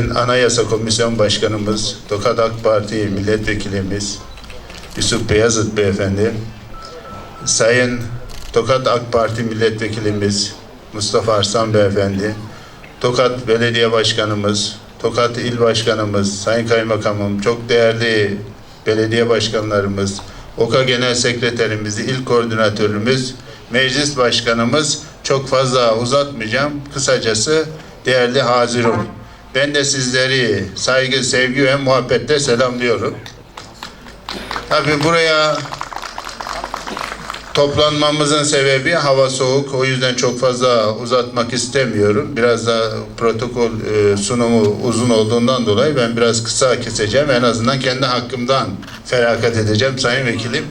Sayın Anayasa Komisyon Başkanımız, Tokat AK Parti Milletvekilimiz Yusuf Beyazıt Beyefendi, Sayın Tokat AK Parti Milletvekilimiz Mustafa Arslan Beyefendi, Tokat Belediye Başkanımız, Tokat İl Başkanımız, Sayın Kaymakamım, çok değerli belediye başkanlarımız, OKA Genel Sekreterimiz, İl Koordinatörümüz, Meclis Başkanımız çok fazla uzatmayacağım. Kısacası değerli Hazirun. Ben de sizleri saygı, sevgi ve muhabbetle selamlıyorum. Tabii buraya toplanmamızın sebebi hava soğuk. O yüzden çok fazla uzatmak istemiyorum. Biraz da protokol e, sunumu uzun olduğundan dolayı ben biraz kısa keseceğim. En azından kendi hakkımdan feragat edeceğim Sayın Vekilim.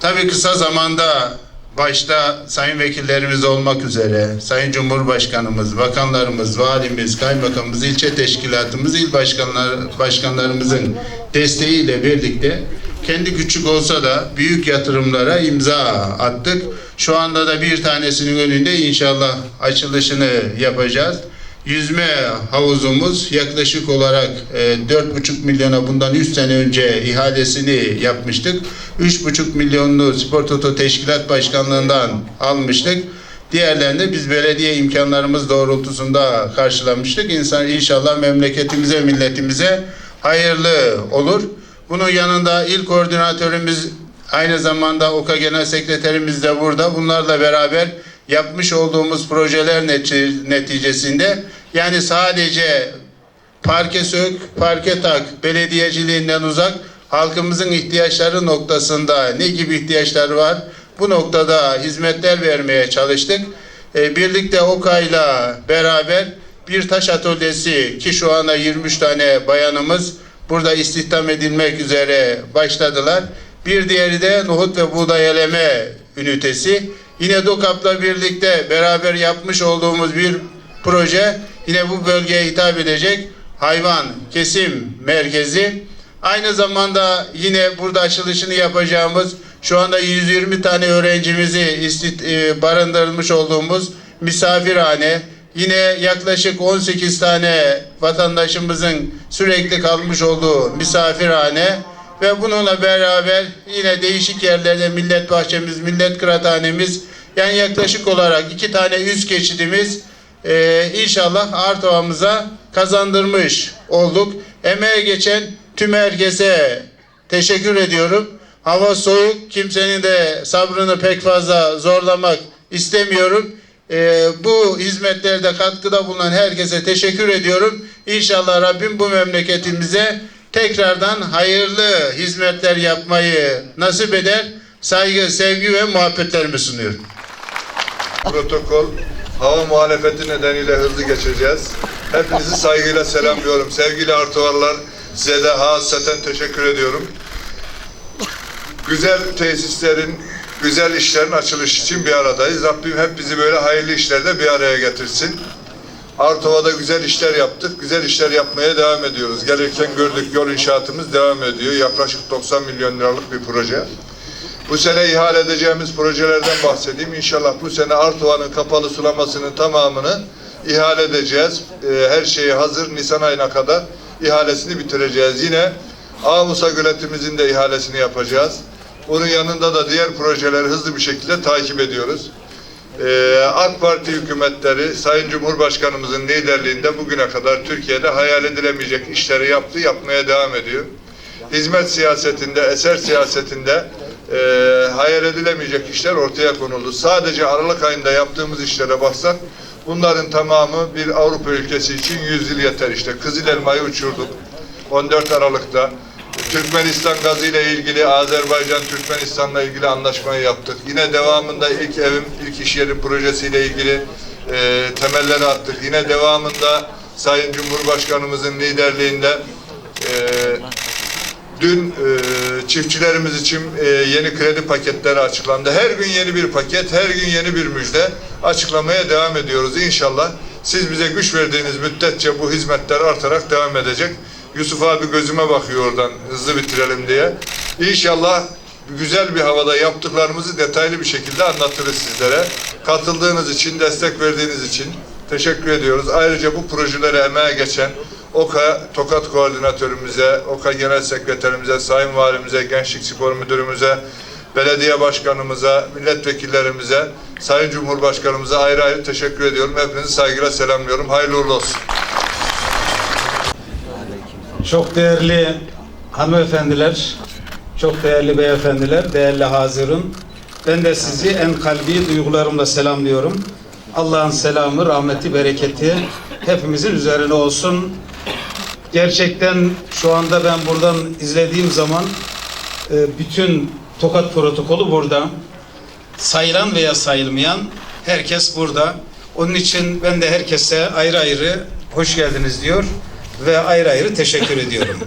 Tabii kısa zamanda başta sayın vekillerimiz olmak üzere Sayın Cumhurbaşkanımız, bakanlarımız, valimiz, kaymakamımız, ilçe teşkilatımız, il başkanlar, başkanlarımızın desteğiyle birlikte kendi küçük olsa da büyük yatırımlara imza attık. Şu anda da bir tanesinin önünde inşallah açılışını yapacağız. Yüzme havuzumuz yaklaşık olarak e, 4,5 milyona bundan 3 sene önce ihalesini yapmıştık. 3,5 milyonlu Spor Toto Teşkilat Başkanlığından almıştık. Diğerlerini biz belediye imkanlarımız doğrultusunda karşılamıştık. İnsan inşallah memleketimize, milletimize hayırlı olur. Bunun yanında il koordinatörümüz aynı zamanda OKA Genel Sekreterimiz de burada. Bunlarla beraber yapmış olduğumuz projeler neti- neticesinde yani sadece parke sök, parke tak, belediyeciliğinden uzak halkımızın ihtiyaçları noktasında ne gibi ihtiyaçlar var? Bu noktada hizmetler vermeye çalıştık. Ee, birlikte OKA'yla beraber bir taş atölyesi ki şu anda 23 tane bayanımız burada istihdam edilmek üzere başladılar. Bir diğeri de nohut ve buğday eleme ünitesi. Yine DOKAP'la birlikte beraber yapmış olduğumuz bir proje yine bu bölgeye hitap edecek hayvan kesim merkezi. Aynı zamanda yine burada açılışını yapacağımız şu anda 120 tane öğrencimizi e, barındırmış olduğumuz misafirhane, yine yaklaşık 18 tane vatandaşımızın sürekli kalmış olduğu misafirhane ve bununla beraber yine değişik yerlerde millet bahçemiz, millet kıraathanemiz yani yaklaşık olarak iki tane üst geçidimiz e, inşallah Artova'mıza kazandırmış olduk. Emeğe geçen tüm herkese teşekkür ediyorum. Hava soğuk, kimsenin de sabrını pek fazla zorlamak istemiyorum. Ee, bu hizmetlerde katkıda bulunan herkese teşekkür ediyorum. İnşallah Rabbim bu memleketimize tekrardan hayırlı hizmetler yapmayı nasip eder. Saygı, sevgi ve muhabbetlerimi sunuyorum. Protokol hava muhalefeti nedeniyle hızlı geçeceğiz. Hepinizi saygıyla selamlıyorum. Sevgili Artuvarlar size de hasaten teşekkür ediyorum. Güzel tesislerin, güzel işlerin açılış için bir aradayız. Rabbim hep bizi böyle hayırlı işlerde bir araya getirsin. Artova'da güzel işler yaptık. Güzel işler yapmaya devam ediyoruz. Gelirken gördük yol inşaatımız devam ediyor. Yaklaşık 90 milyon liralık bir proje. Bu sene ihale edeceğimiz projelerden bahsedeyim. İnşallah bu sene Artuvan'ın kapalı sulamasının tamamını ihale edeceğiz. Ee, her şeyi hazır. Nisan ayına kadar ihalesini bitireceğiz. Yine Ağmusa göletimizin de ihalesini yapacağız. Bunun yanında da diğer projeleri hızlı bir şekilde takip ediyoruz. Ee, AK Parti hükümetleri Sayın Cumhurbaşkanımızın liderliğinde bugüne kadar Türkiye'de hayal edilemeyecek işleri yaptı, yapmaya devam ediyor. Hizmet siyasetinde, eser siyasetinde e, hayal edilemeyecek işler ortaya konuldu. Sadece Aralık ayında yaptığımız işlere baksak bunların tamamı bir Avrupa ülkesi için 100 yıl yeter işte. Kızıl elmayı uçurduk 14 Aralık'ta. Türkmenistan gazı ile ilgili Azerbaycan Türkmenistan'la ilgili anlaşmayı yaptık. Yine devamında ilk evim, ilk iş yeri projesiyle ilgili e, temelleri attık. Yine devamında Sayın Cumhurbaşkanımızın liderliğinde e, Dün e, çiftçilerimiz için e, yeni kredi paketleri açıklandı. Her gün yeni bir paket, her gün yeni bir müjde açıklamaya devam ediyoruz. İnşallah siz bize güç verdiğiniz müddetçe bu hizmetler artarak devam edecek. Yusuf abi gözüme bakıyor oradan hızlı bitirelim diye. İnşallah güzel bir havada yaptıklarımızı detaylı bir şekilde anlatırız sizlere. Katıldığınız için, destek verdiğiniz için teşekkür ediyoruz. Ayrıca bu projelere emeğe geçen OKA Tokat Koordinatörümüze, OKA Genel Sekreterimize, Sayın Valimize, Gençlik Spor Müdürümüze, belediye başkanımıza, milletvekillerimize, Sayın Cumhurbaşkanımıza ayrı ayrı teşekkür ediyorum. Hepinizi saygıyla selamlıyorum. Hayırlı uğurlu olsun. Çok değerli hanımefendiler, çok değerli beyefendiler, değerli hazırın. Ben de sizi en kalbi duygularımla selamlıyorum. Allah'ın selamı, rahmeti, bereketi hepimizin üzerine olsun. Gerçekten şu anda ben buradan izlediğim zaman e, bütün Tokat protokolü burada. Sayılan veya sayılmayan herkes burada. Onun için ben de herkese ayrı ayrı hoş geldiniz diyor ve ayrı ayrı teşekkür ediyorum.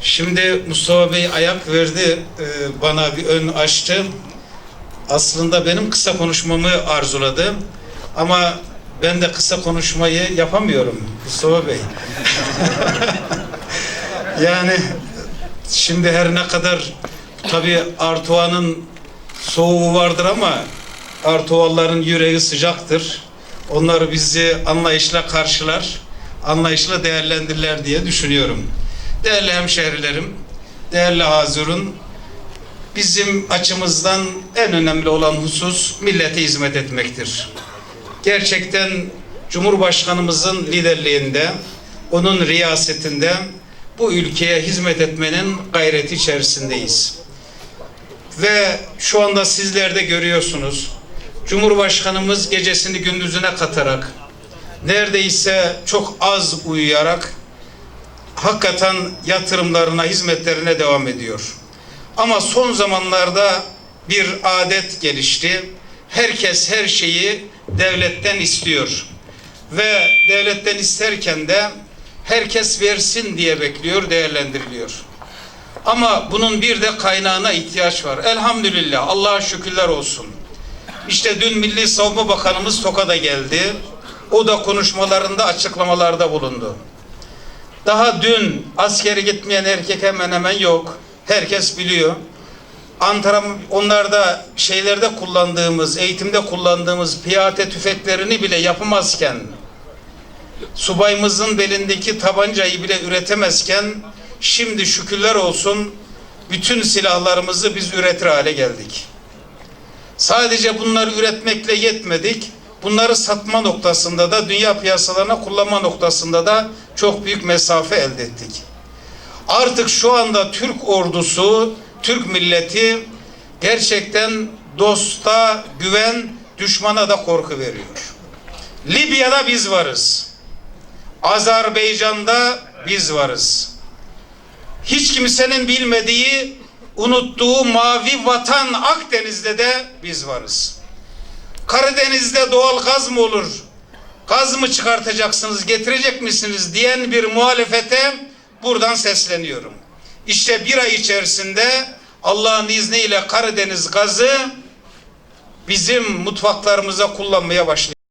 Şimdi Mustafa Bey ayak verdi, e, bana bir ön açtı. Aslında benim kısa konuşmamı arzuladı. Ama ben de kısa konuşmayı yapamıyorum Mustafa Bey. yani şimdi her ne kadar tabii Artuan'ın soğuğu vardır ama Artuvalıların yüreği sıcaktır. Onlar bizi anlayışla karşılar, anlayışla değerlendirirler diye düşünüyorum. Değerli hemşehrilerim, değerli Hazırun, bizim açımızdan en önemli olan husus millete hizmet etmektir. Gerçekten Cumhurbaşkanımızın liderliğinde, onun riyasetinde bu ülkeye hizmet etmenin gayreti içerisindeyiz. Ve şu anda sizler de görüyorsunuz. Cumhurbaşkanımız gecesini gündüzüne katarak, neredeyse çok az uyuyarak hakikaten yatırımlarına, hizmetlerine devam ediyor. Ama son zamanlarda bir adet gelişti. Herkes her şeyi devletten istiyor. Ve devletten isterken de herkes versin diye bekliyor, değerlendiriliyor. Ama bunun bir de kaynağına ihtiyaç var. Elhamdülillah, Allah'a şükürler olsun. İşte dün Milli Savunma Bakanımız Tokat'a geldi. O da konuşmalarında açıklamalarda bulundu. Daha dün askeri gitmeyen erkek hemen hemen yok. Herkes biliyor. Antara, onlarda şeylerde kullandığımız, eğitimde kullandığımız piyade tüfeklerini bile yapamazken, subayımızın belindeki tabancayı bile üretemezken, şimdi şükürler olsun bütün silahlarımızı biz üretir hale geldik. Sadece bunları üretmekle yetmedik. Bunları satma noktasında da dünya piyasalarına kullanma noktasında da çok büyük mesafe elde ettik. Artık şu anda Türk ordusu, Türk milleti gerçekten dosta güven, düşmana da korku veriyor. Libya'da biz varız. Azerbaycan'da biz varız. Hiç kimsenin bilmediği, unuttuğu mavi vatan Akdeniz'de de biz varız. Karadeniz'de doğal gaz mı olur? Gaz mı çıkartacaksınız, getirecek misiniz diyen bir muhalefete buradan sesleniyorum. İşte bir ay içerisinde Allah'ın izniyle Karadeniz gazı bizim mutfaklarımıza kullanmaya başlayacak.